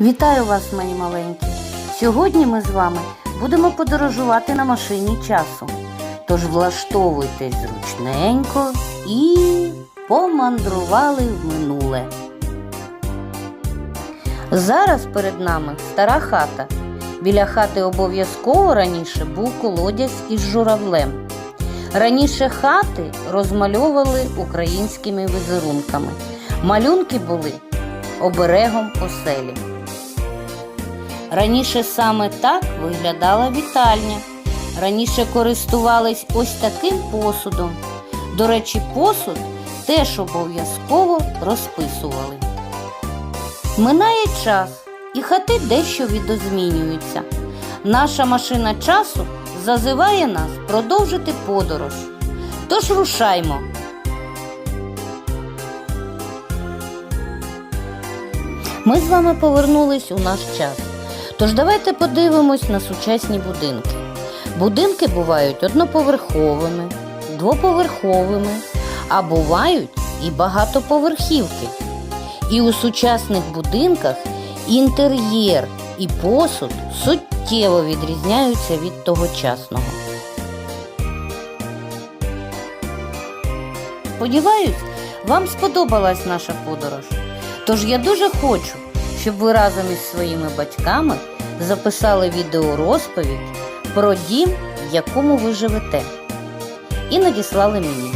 Вітаю вас, мої маленькі! Сьогодні ми з вами будемо подорожувати на машині часу. Тож влаштовуйтесь зручненько і помандрували в минуле. Зараз перед нами стара хата. Біля хати обов'язково раніше був колодязь із журавлем. Раніше хати розмальовували українськими візерунками. Малюнки були оберегом оселі. Раніше саме так виглядала вітальня. Раніше користувались ось таким посудом. До речі, посуд теж обов'язково розписували. Минає час, і хати дещо відозмінюються. Наша машина часу зазиває нас продовжити подорож. Тож рушаймо. Ми з вами повернулись у наш час. Тож давайте подивимось на сучасні будинки. Будинки бувають одноповерховими, двоповерховими, а бувають і багатоповерхівки. І у сучасних будинках інтер'єр і посуд суттєво відрізняються від тогочасного. Сподіваюсь, вам сподобалась наша подорож. Тож я дуже хочу, щоб ви разом із своїми батьками записали відеорозповідь про дім, в якому ви живете, і надіслали мені.